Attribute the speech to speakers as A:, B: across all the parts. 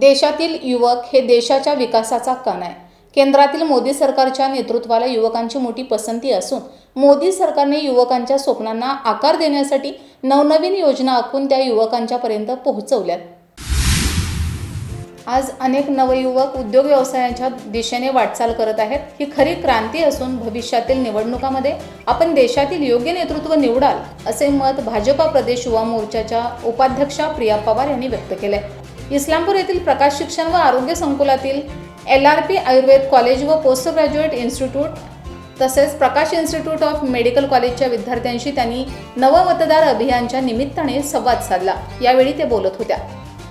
A: देशातील युवक हे देशाच्या विकासाचा कण आहे. केंद्रातील मोदी सरकारच्या नेतृत्वाला युवकांची मोठी पसंती असून मोदी सरकारने युवकांच्या स्वप्नांना आकार देण्यासाठी नवनवीन योजना आखून त्या युवकांच्या पर्यंत पोहोचवल्यात. आज अनेक नवयुवक उद्योग व्यवसायाच्या दिशेने वाटचाल करत आहेत. ही खरी क्रांती असून भविष्यातील निवडणुकामध्ये आपण देशातील योग्य नेतृत्व निवडाल असे मत भाजपा प्रदेश युवा मोर्चाच्या उपाध्यक्षा प्रिया पवार यांनी व्यक्त केले इस्लामपूर येथील प्रकाश शिक्षण व आरोग्य संकुलातील L R P Ayurveda college व पोस्ट ग्रॅज्युएट इन्स्टिट्यूट तसेच प्रकाश इन्स्टिट्यूट ऑफ मेडिकल कॉलेजच्या विद्यार्थ्यांशी त्यांनी नवमतदार अभियानच्या निमित्ताने संवाद साधला. यावेळी ते बोलत होत्या.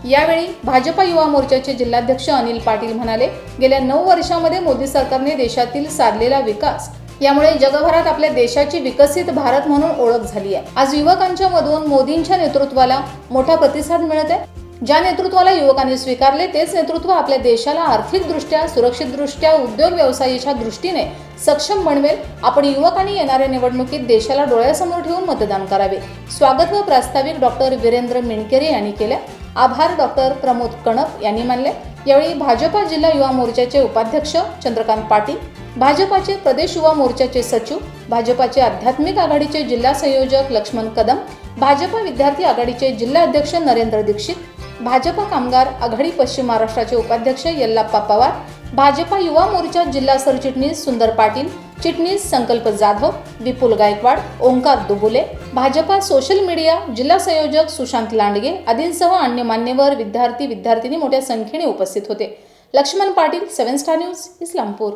A: यावेळी भाजपा युवा मोर्चाचे जिल्हाध्यक्ष अनिल पाटील म्हणाले गेल्या नऊ वर्षामध्ये मोदी सरकारने देशातील साधलेला विकास यामुळे जगभरात आपल्या देशाची विकसित भारत म्हणून ओळख झाली आहे. आज युवकांच्या मधून मोदींच्या नेतृत्वाला मोठा प्रतिसाद मिळत आहे. ज्या नेतृत्वाला युवकांनी स्वीकारले तेच नेतृत्व आपल्या देशाला आर्थिकदृष्ट्या सुरक्षितदृष्ट्या उद्योग व्यवसायाच्या दृष्टीने सक्षम बनवेल. आपण युवकांनी येणाऱ्या निवडणुकीत देशाला डोळ्यासमोर ठेवून मतदान करावे. स्वागत व प्रास्ताविक डॉक्टर वीरेंद्र मिणकेरे यांनी केले. आभार डॉक्टर प्रमोद कणप यांनी मानले. यावेळी भाजपा जिल्हा युवा मोर्चाचे उपाध्यक्ष चंद्रकांत पाटील भाजपाचे प्रदेश युवा मोर्चाचे सचिव भाजपाचे आध्यात्मिक आघाडीचे जिल्हा संयोजक लक्ष्मण कदम भाजपा विद्यार्थी आघाडीचे जिल्हा अध्यक्ष नरेंद्र दीक्षित भाजपा कामगार आघाडी पश्चिम महाराष्ट्राचे उपाध्यक्ष यल्लाप्पा पवार भाजपा युवा मोर्चा जिल्हा सरचिटणीस सुंदर पाटील चिटणीस संकल्प जाधव विपुल गायकवाड ओंकार दुबुले भाजपा सोशल मीडिया जिल्हा संयोजक सुशांत लांडगे आदींसह अन्य मान्यवर विद्यार्थी विद्यार्थिनी मोठ्या संख्येने उपस्थित होते. Laxman Patil seven star news Islampur.